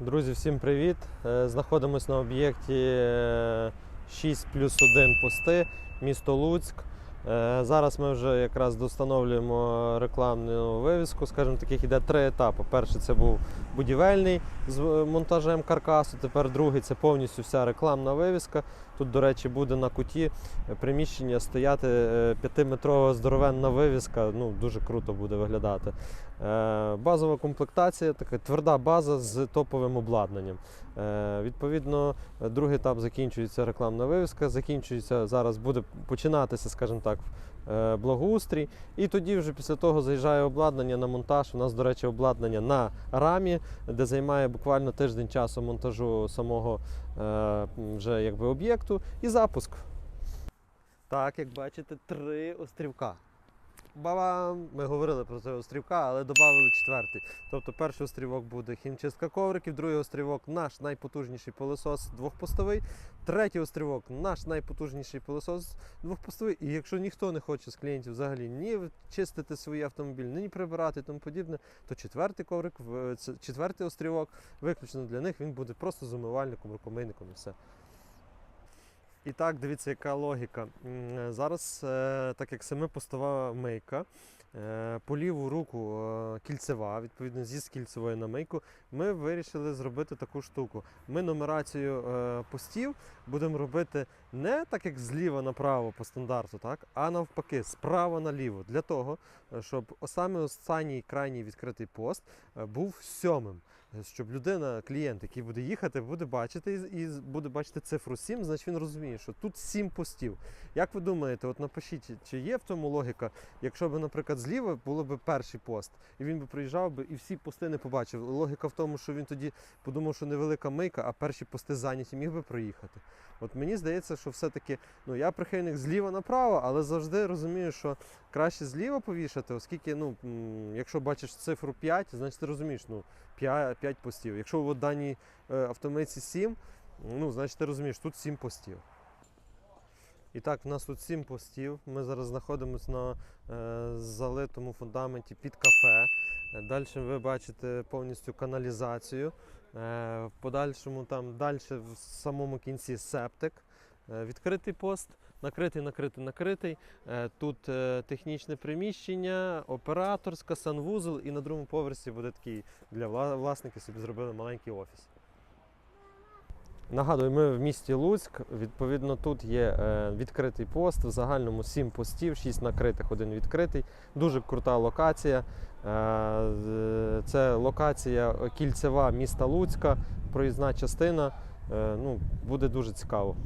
Друзі, всім привіт! Е, Знаходимось на об'єкті е, 6 плюс 1 пусти, місто Луцьк. Е, Зараз ми вже якраз достановлюємо рекламну вивіску. Скажімо, таких іде три етапи. Перший це був будівельний з е, монтажем каркасу. Тепер другий це повністю вся рекламна вивіска. Тут, до речі, буде на куті е, приміщення стояти е, п'ятиметрова здоровенна вивіска. Ну, дуже круто буде виглядати. Е, Базова комплектація, така тверда база з топовим обладнанням. Е, Відповідно, е, другий етап закінчується рекламна вивіска, закінчується зараз буде починатися, скажімо так, е, благоустрій. І тоді вже після того заїжджає обладнання на монтаж. У нас, до речі, обладнання на рамі, де займає буквально тиждень часу монтажу самого е, вже якби об'єкту і запуск. Так, як бачите, три острівка. Бабам! Ми говорили про цей острівка, але додали четвертий. Тобто перший острівок буде хімчистка ковриків, другий острівок наш найпотужніший пилосос двохпостовий, третій острівок наш найпотужніший пилосос двохпостовий. І якщо ніхто не хоче з клієнтів взагалі ні чистити свій автомобіль, ні прибирати і тому подібне, то четвертий коврик, четвертий острівок виключно для них він буде просто з умивальником, рукомийником і все. І так, дивіться, яка логіка. Е, Зараз, е, так як семипостова мийка, е, по ліву руку кільцева, відповідно, зі кільцевої на мийку, ми вирішили зробити таку штуку. Ми нумерацію постів будемо робити не так, як зліва направо по стандарту, так, а навпаки, справа наліво. Для того, щоб саме останній крайній відкритий пост був сьомим. Щоб людина, клієнт, який буде їхати, буде бачити і буде бачити цифру 7, значить він розуміє, що тут 7 постів. Як ви думаєте, от напишіть, чи є в тому логіка, якщо б, наприклад, зліва було б перший пост, і він би приїжджав би і всі пости не побачив. Логіка в тому, що він тоді подумав, що невелика мийка, а перші пости зайняті, міг би проїхати. От мені здається, що все-таки, ну я прихильник зліва направо, але завжди розумію, що краще зліва повішати, оскільки, ну, якщо бачиш цифру 5, значить ти розумієш, ну, 5, 5 постів. Якщо в даній е, 7, ну, значить ти розумієш, тут 7 постів. І так, в нас тут 7 постів. Ми зараз знаходимося на е, залитому фундаменті під кафе. Далі ви бачите повністю каналізацію. Е, подальшому там далі в самому кінці септик. Е, відкритий пост, накритий, накритий, накритий. Е, тут е, технічне приміщення, операторська, санвузол, і на другому поверсі буде такий для власників собі зробили маленький офіс. Нагадую, ми в місті Луцьк. Відповідно, тут є відкритий пост. В загальному 7 постів, 6 накритих, один відкритий. Дуже крута локація. Це локація кільцева міста Луцька, проїзна частина. Ну, буде дуже цікаво.